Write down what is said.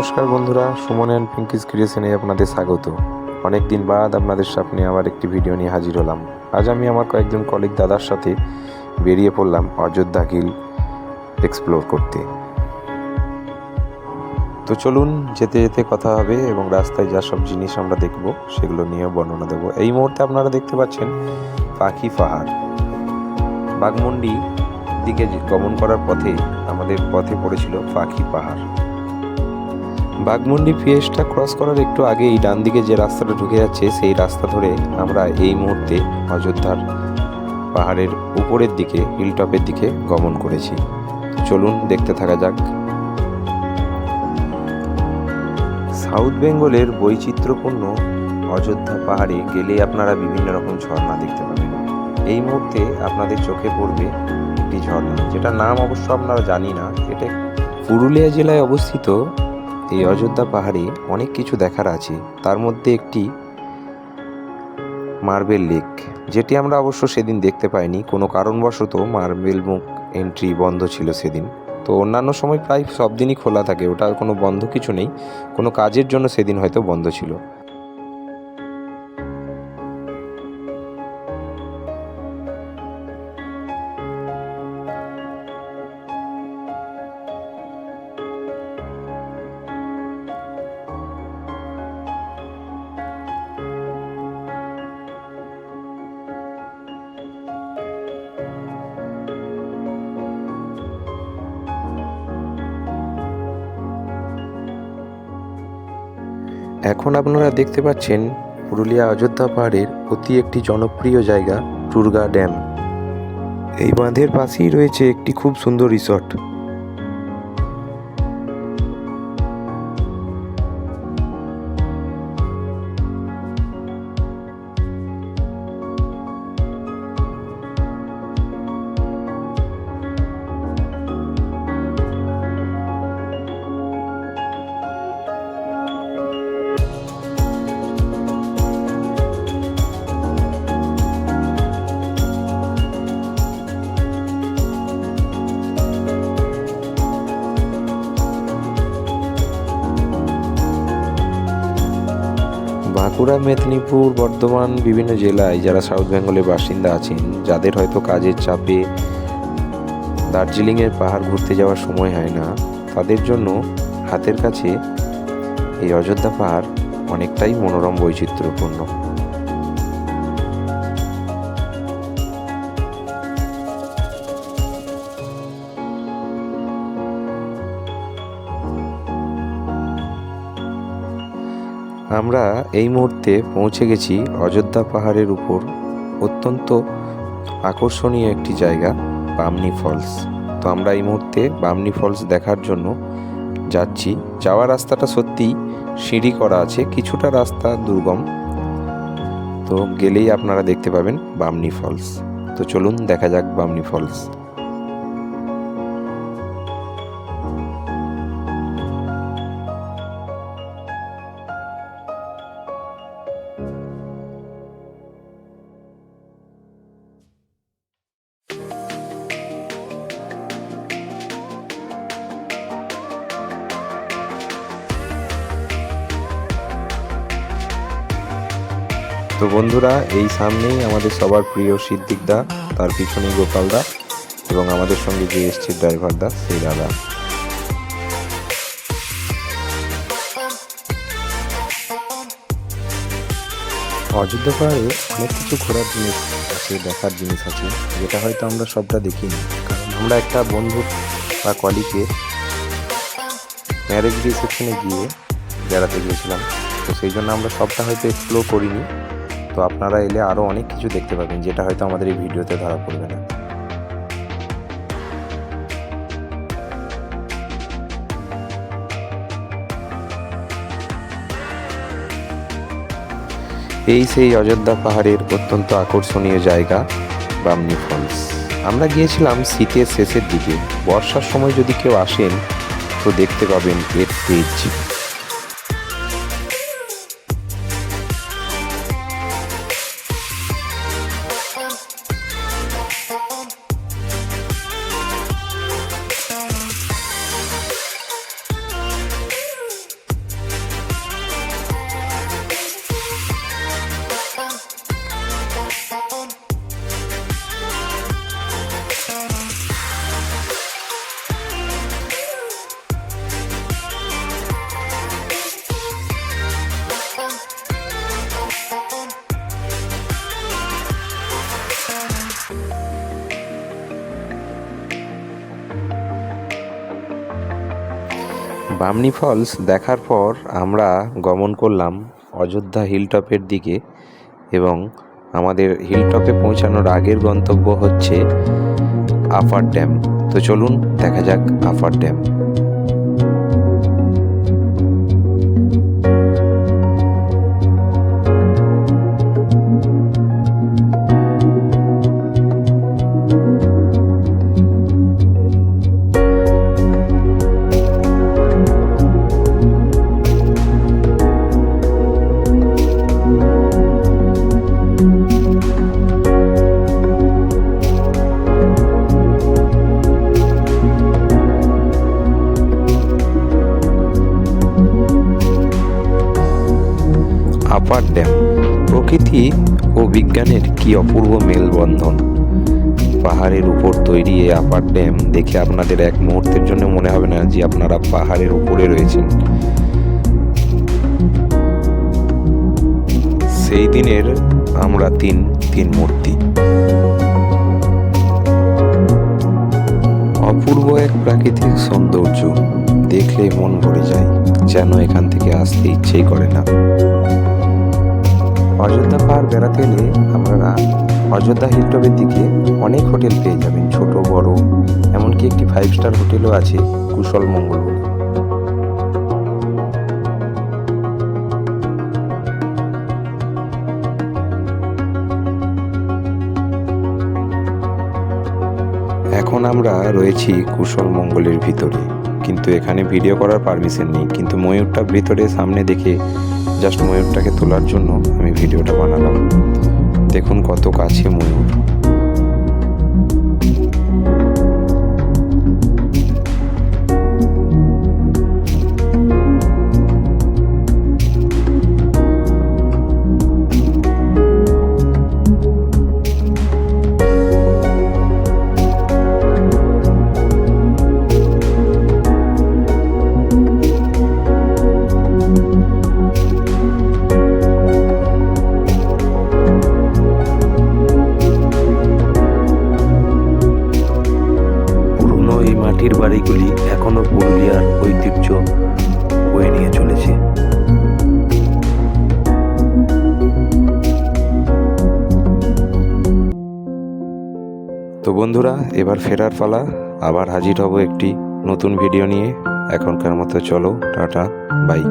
নমস্কার বন্ধুরা, সুমন অ্যান্ড পিঙ্কিস ক্রিয়েশনে আপনাদের স্বাগত। অনেক দিন বাদ আপনাদের সামনে আবার একটি ভিডিও নিয়ে হাজির হলাম। আজ আমি আমার কয়েকজন কলিগ দাদার সাথে বেরিয়ে পড়লাম অযোধ্যা হিল এক্সপ্লোর করতে। তো চলুন, যেতে যেতে কথা হবে এবং রাস্তায় যা সব জিনিস আমরা দেখব, সেগুলো নিয়েও বর্ণনা দেবো। এই মুহূর্তে আপনারা দেখতে পাচ্ছেন পাখি পাহাড়। বাগমুন্ডি দিকে গমন করার পথে, আমাদের পথে পড়েছিল পাখি পাহাড়। বাগমুন্ডি পিএসটা ক্রস করার একটু আগেই ডান দিকে যে রাস্তাটা ঢুকে যাচ্ছে, সেই রাস্তা ধরে আমরা এই মুহূর্তে অযোধ্যার পাহাড়ের উপরের দিকে হিলটপের দিকে গমন করেছি। চলুন দেখতে থাকা যাক। সাউথ বেঙ্গলের বৈচিত্র্যপূর্ণ অযোধ্যা পাহাড়ে গেলে আপনারা বিভিন্ন রকম ঝর্ণা দেখতে পাবেন। এই মুহূর্তে আপনাদের চোখে পড়বে একটি ঝর্ণা যেটা নাম অবশ্য আপনারা জানি না। এটা পুরুলিয়া জেলায় অবস্থিত এই অযোধ্যা পাহাড়ে অনেক কিছু দেখার আছে। তার মধ্যে একটি মার্বেল লেক, যেটি আমরা অবশ্য সেদিন দেখতে পাইনি। কোনো কারণবশত মার্বেল মুখ এন্ট্রি বন্ধ ছিল সেদিন। তো অন্যান্য সময় প্রায় সব দিনই খোলা থাকে, ওটা কোনো বন্ধ কিছু নেই। কোনো কাজের জন্য সেদিন হয়তো বন্ধ ছিল। এখন আপনারা দেখতে পাচ্ছেন পুরুলিয়া অযোধ্যা পাহাড়ের অতি একটি জনপ্রিয় জায়গা টুরগা ড্যাম। এই বাঁধের পাশেই রয়েছে একটি খুব সুন্দর রিসর্ট। বাঁকুড়া মেদিনীপুর, বর্ধমান, বিভিন্ন জেলায় যারা সাউথ বেঙ্গলের বাসিন্দা আছেন, যাদের হয়তো কাজের চাপে দার্জিলিংয়ের পাহাড় ঘুরতে যাওয়ার সময় হয় না, তাদের জন্য হাতের কাছে এই অযোধ্যা পাহাড় অনেকটাই মনোরম বৈচিত্র্যপূর্ণ। আমরা এই মুহূর্তে পৌঁছে গেছি অযোধ্যা পাহাড়ের উপর। অত্যন্ত আকর্ষণীয় একটি জায়গা, বামনি ফলস। তো আমরা এই মুহূর্তে বামনি ফলস দেখার জন্য যাচ্ছি। যাওয়ার রাস্তাটা সত্যিই সিঁড়ি করা আছে, কিছুটা রাস্তা দুর্গম। তো গেলেই আপনারা দেখতে পাবেন বামনি ফলস। তো চলুন দেখা যাক বামনি ফলস। তো বন্ধুরা, এই সামনেই আমাদের সবার প্রিয় সিদ্দিকদা তার পিছনেই গোপালদা এবং আমাদের সঙ্গে যে এসছে ড্রাইভারদা সেই দাদা। অযোধ্যা পাহাড়ে অনেক কিছু ঘোরার জিনিস আছে, দেখার জিনিস আছে, যেটা হয়তো আমরা সবটা দেখিনি। কারণ আমরা একটা বন্ধু বা কলিগের ম্যারেজ রিসেপশনে গিয়ে বেড়াতে গিয়েছিলাম, তো সেই জন্য আমরা সবটা হয়তো এক্সপ্লোর করিনি। আপনারা এলে আরও অনেক কিছু দেখতে পাবেন, যেটা হয়তো আমাদের এই ভিডিওতে ধরা পড়বে না। এই সেই অযোধ্যা পাহাড়ের অত্যন্ত আকর্ষণীয় জায়গা, বামনি ফলস আমরা গিয়েছিলাম শীতের শেষের দিকে। বর্ষার সময় যদি কেউ আসেন, তো দেখতে পাবেন এর তেজ। বামনি ফলস দেখার পর আমরা গমন করলাম অযোধ্যা হিলটপের দিকে এবং আমাদের হিলটপে পৌঁছানোর আগের গন্তব্য হচ্ছে আপার ড্যাম। তো চলুন দেখা যাক আপার ড্যাম। আপার ড্যাম প্রকৃতি ও বিজ্ঞানের কি অপূর্ব মেলবন্ধন। পাহাড়ের উপর তৈরি এই আপার ড্যাম দেখে আপনাদের এক মুহূর্তের জন্য মনে হবে না যে আপনারা পাহাড়ের উপরে রয়েছেন। সেই দিনের আমরা তিন তিন মূর্তি। অপূর্ব এক প্রাকৃতিক সৌন্দর্য দেখলে মন ভরে যায়, যেন এখান থেকে আসতে ইচ্ছেই করে না। অযোধ্যা পাহাড় বেড়াতে এলে আপনারা অযোধ্যা হিলটপের দিকে অনেক হোটেল পেয়ে যাবেন, ছোট, বড়। এমনকি একটি ফাইভ স্টার হোটেলও আছে কুশল মঙ্গল এখন আমরা রয়েছি কুশল মঙ্গলের ভিতরে, কিন্তু এখানে ভিডিও করার পারমিশন নেই, কিন্তু ময়ূরটা ভিতরে সামনে দেখে জাস্ট ময়ূরটাকে তোলার জন্য আমি ভিডিওটা বানালাম। দেখুন কত কাছে ময়ূর। মাটির বাড়িগুলি এখনও পুরুলিয়ার ঐতিহ্য বয়ে নিয়ে চলেছে। তো বন্ধুরা, এবার ফেরার পালা। আবার হাজির হব একটি নতুন ভিডিও নিয়ে। এখনকার মতো চলো, টাটা বাই